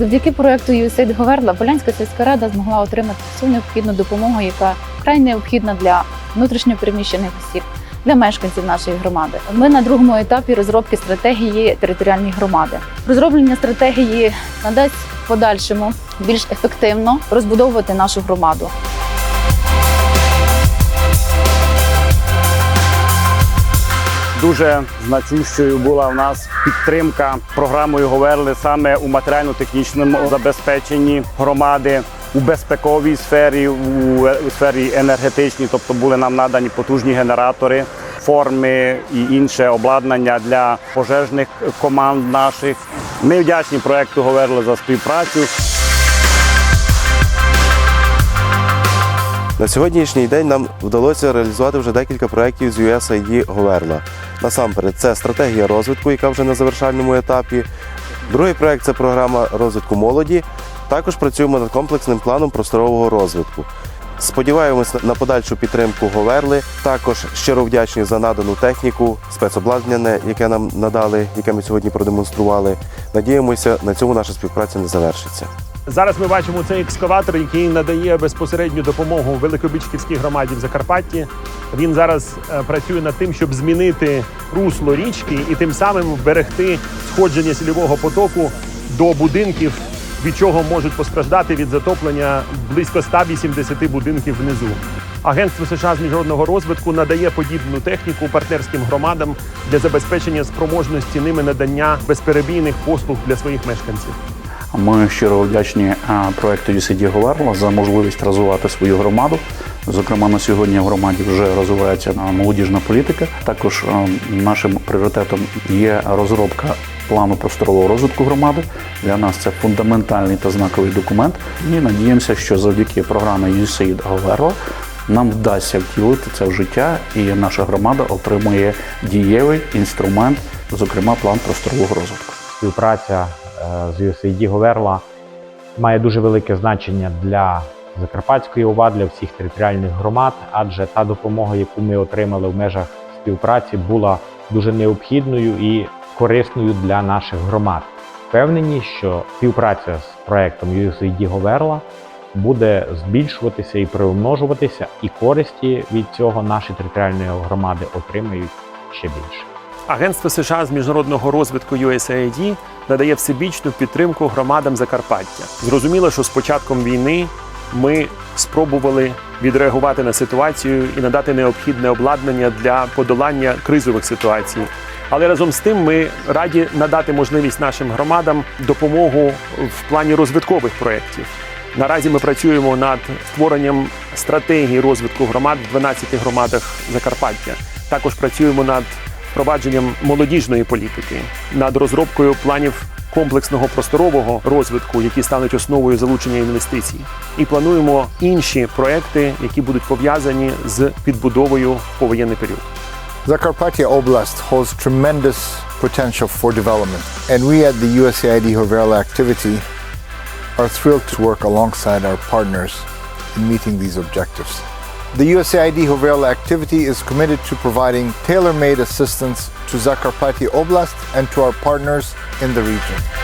Завдяки проекту USAID Говерла Полянська сільська рада змогла отримати всю необхідну допомогу, яка край необхідна для внутрішньопереміщених осіб. Для мешканців нашої громади ми на другому етапі розробки стратегії територіальної громади. Розроблення стратегії надасть подальшому більш ефективно розбудовувати нашу громаду. Дуже значущою була в нас підтримка програмою Говерли саме у матеріально-технічному забезпеченні громади. У безпековій сфері, у сфері енергетичній, тобто були нам надані потужні генератори, форми і інше обладнання для пожежних команд наших. Ми вдячні проекту Говерли за співпрацю. На сьогоднішній день нам вдалося реалізувати вже декілька проєктів з USAID Говерла. Насамперед, це стратегія розвитку, яка вже на завершальному етапі. Другий проєкт це програма розвитку молоді. Також працюємо над комплексним планом просторового розвитку. Сподіваємось на подальшу підтримку Говерли. Також щиро вдячні за надану техніку, спецобладнання, яке нам надали, яке ми сьогодні продемонстрували. Надіємося, на цьому наша співпраця не завершиться. Зараз ми бачимо цей екскаватор, який надає безпосередню допомогу Великобичківській громаді в Закарпатті. Він зараз е, працює над тим, щоб змінити русло річки і тим самим вберегти сходження сільового потоку до будинків, від чого можуть постраждати від затоплення близько 180 будинків внизу. Агентство США з міжнародного розвитку надає подібну техніку партнерським громадам для забезпечення спроможності ними надання безперебійних послуг для своїх мешканців. Ми щиро вдячні проекту USAID Говерла за можливість розвивати свою громаду. Зокрема, на сьогодні в громаді вже розвивається молодіжна політика. Також нашим пріоритетом є розробка плану просторового розвитку громади. Для нас це фундаментальний та знаковий документ. І надіємося, що завдяки програмі USAID Говерла нам вдасться втілити це в життя, і наша громада отримує дієвий інструмент, зокрема план просторового розвитку. співпраця е, з USAID Говерла має дуже велике значення для Закарпатської ОВА, для всіх територіальних громад, адже та допомога, яку ми отримали в межах співпраці, була дуже необхідною і корисною для наших громад. Впевнені, що співпраця з проектом USAID Говерла буде збільшуватися і примножуватися, і користі від цього наші територіальні громади отримають ще більше. Агентство США з міжнародного розвитку USAID надає всебічну підтримку громадам Закарпаття. Зрозуміло, що з початком війни ми спробували відреагувати на ситуацію і надати необхідне обладнання для подолання кризових ситуацій. Але разом з тим ми раді надати можливість нашим громадам допомогу в плані розвиткових проєктів. Наразі ми працюємо над створенням стратегії розвитку громад в 12 громадах Закарпаття. Також працюємо над впровадженням молодіжної політики, над розробкою планів комплексного просторового розвитку, які стануть основою залучення інвестицій. І плануємо інші проекти, які будуть пов'язані з підбудовою повоєнний період. Zakarpattia Oblast holds tremendous potential for development, and we at the USAID Hoverla activity are thrilled to work alongside our partners in meeting these objectives. The USAID Hoverla activity is committed to providing tailor-made assistance to Zakarpattia Oblast and to our partners in the region.